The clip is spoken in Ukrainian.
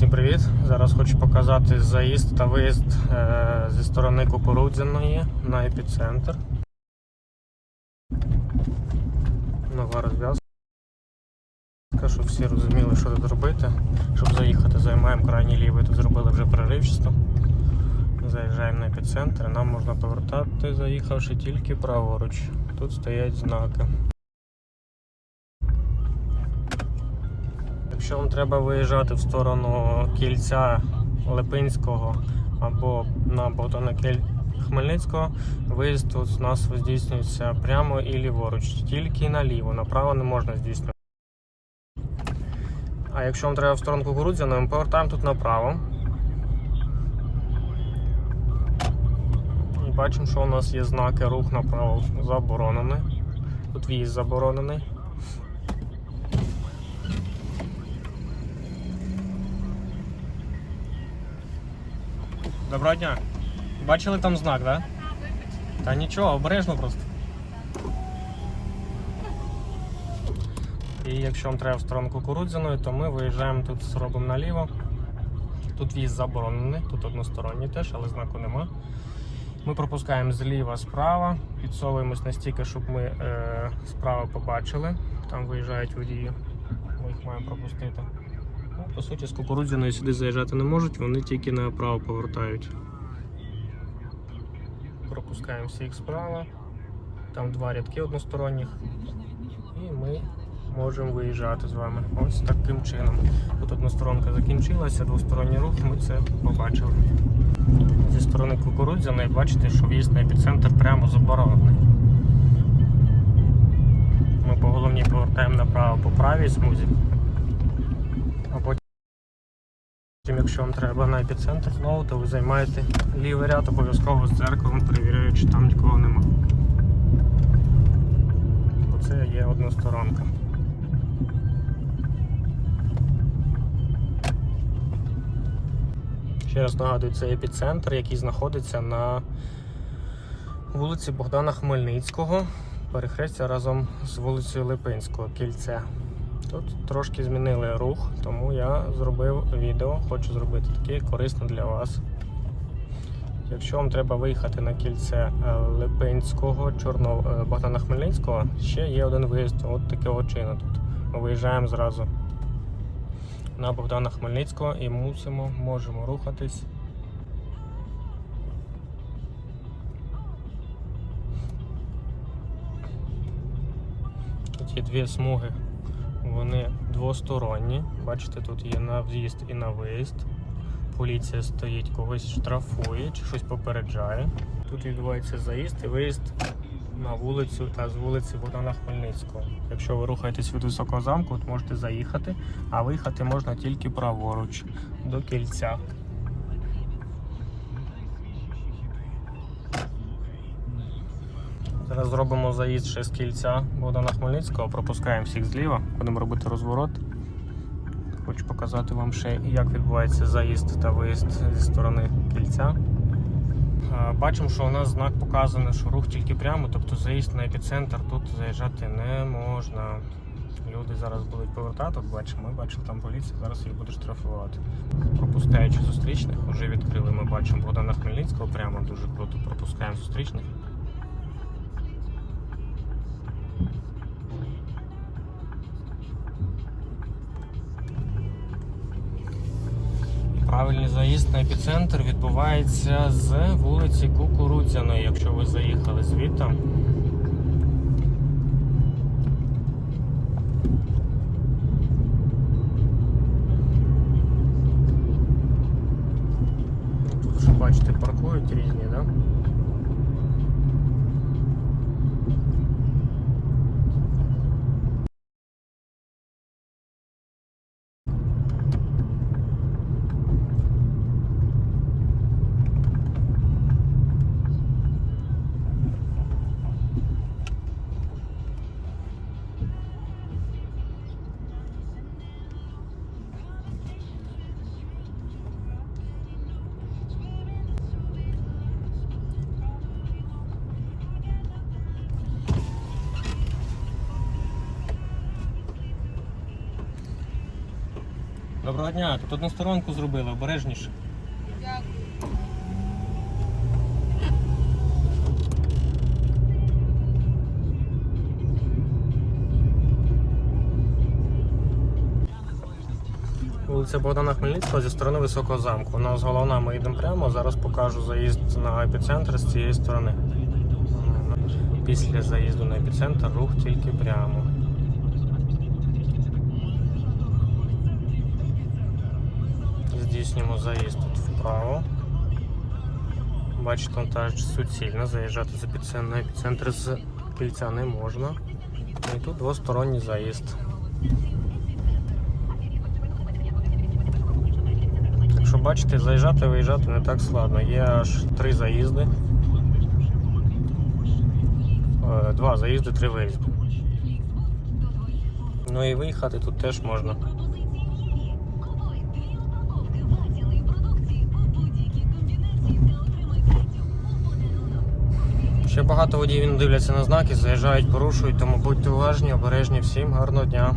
Всім привіт! Зараз хочу показати заїзд та виїзд е, зі сторони Кукурудзяної на епіцентр. Нова розв'язка, щоб всі розуміли, що тут робити. Щоб заїхати, займаємо крайній лівий, тут зробили вже проривчисто. Заїжджаємо на епіцентр, нам можна повертати, заїхавши тільки праворуч. Тут стоять знаки. Якщо вам треба виїжджати в сторону кільця Липинського або на Богдана Хмельницького, виїзд тут у нас здійснюється прямо і ліворуч, тільки наліво, направо не можна здійснювати. А якщо вам треба в сторону Кукурудзяної, ми повертаємо тут направо. І бачимо, що у нас є знаки рух направо заборонений. Тут в'їзд заборонений. Доброго дня. Бачили там знак? Да? Та нічого, обережно просто. І якщо вам треба в сторону кукурудзяної, то ми виїжджаємо тут, робимо наліво. Тут в'їзд заборонений, тут односторонній теж, але знаку нема. Ми пропускаємо зліва справа, підсовуємось настільки, щоб ми е, справа побачили. Там виїжджають водії, ми їх маємо пропустити. Ну, по суті, з кукурудзяної сюди заїжджати не можуть, вони тільки направо повертають. Пропускаємо всіх справа. Там два рядки односторонніх. І ми можемо виїжджати з вами. Ось таким чином. Тут односторонка закінчилася, двосторонній рух, ми це побачили. Зі сторони кукурудзяної бачите, що в'їзд на епіцентр прямо заборонений. Ми по головній повертаємо направо по правій смузі. А потім, якщо вам треба на епіцентр знову, то ви займаєте лівий ряд обов'язково з дзеркалом, перевіряючи, чи там нікого нема. Оце є односторонка. Ще раз нагадую, це епіцентр, який знаходиться на вулиці Богдана Хмельницького, перехрестя разом з вулицею Липинського, кільце. Тут трошки змінили рух, тому я зробив відео, хочу зробити таке корисне для вас. Якщо вам треба виїхати на кільце е, Липинського, Чорно... е, Богдана Хмельницького, ще є один виїзд, от такого чину тут. Ми виїжджаємо зразу на Богдана Хмельницького і мусимо, можемо рухатись. Тут є дві смуги, вони двосторонні. Бачите, тут є на в'їзд і на виїзд. Поліція стоїть, когось штрафує чи щось попереджає. Тут відбувається заїзд і виїзд на вулицю та з вулиці Богдана Хмельницького. Якщо ви рухаєтесь від високого замку, от можете заїхати, а виїхати можна тільки праворуч до кільця. Зараз зробимо заїзд ще з кільця Богдана Хмельницького, пропускаємо всіх зліва, будемо робити розворот. Хочу показати вам ще, як відбувається заїзд та виїзд зі сторони кільця. Бачимо, що у нас знак показаний, що рух тільки прямо, тобто заїзд на епіцентр тут заїжджати не можна. Люди зараз будуть повертати, бачимо, ми бачимо там поліція, зараз їх буде штрафувати. Пропускаючи зустрічних, вже відкрили, ми бачимо Богдана Хмельницького, прямо дуже круто пропускаємо зустрічних. Правильний заїзд на епіцентр відбувається з вулиці Кукурудзяної, якщо ви заїхали звідти. Тут вже бачите, паркують різні, так? Да? Доброго дня. Тут одну сторонку зробили, обережніше. Дякую. Вулиця Богдана Хмельницького зі сторони Високого замку. У нас головна, ми йдемо прямо. Зараз покажу заїзд на епіцентр з цієї сторони. Після заїзду на епіцентр рух тільки прямо. Здійснюємо заїзд тут вправо. Бачите, вантаж суцільно. Заїжджати з епіцентр з кільця не можна. І тут двосторонній заїзд. Так що бачите, заїжджати виїжджати не так складно. Є аж три заїзди. Е, Два заїзди, три виїзди. Ну і виїхати тут теж можна. Ще багато водіїв дивляться на знаки, заїжджають, порушують, тому будьте уважні, обережні всім, гарного дня.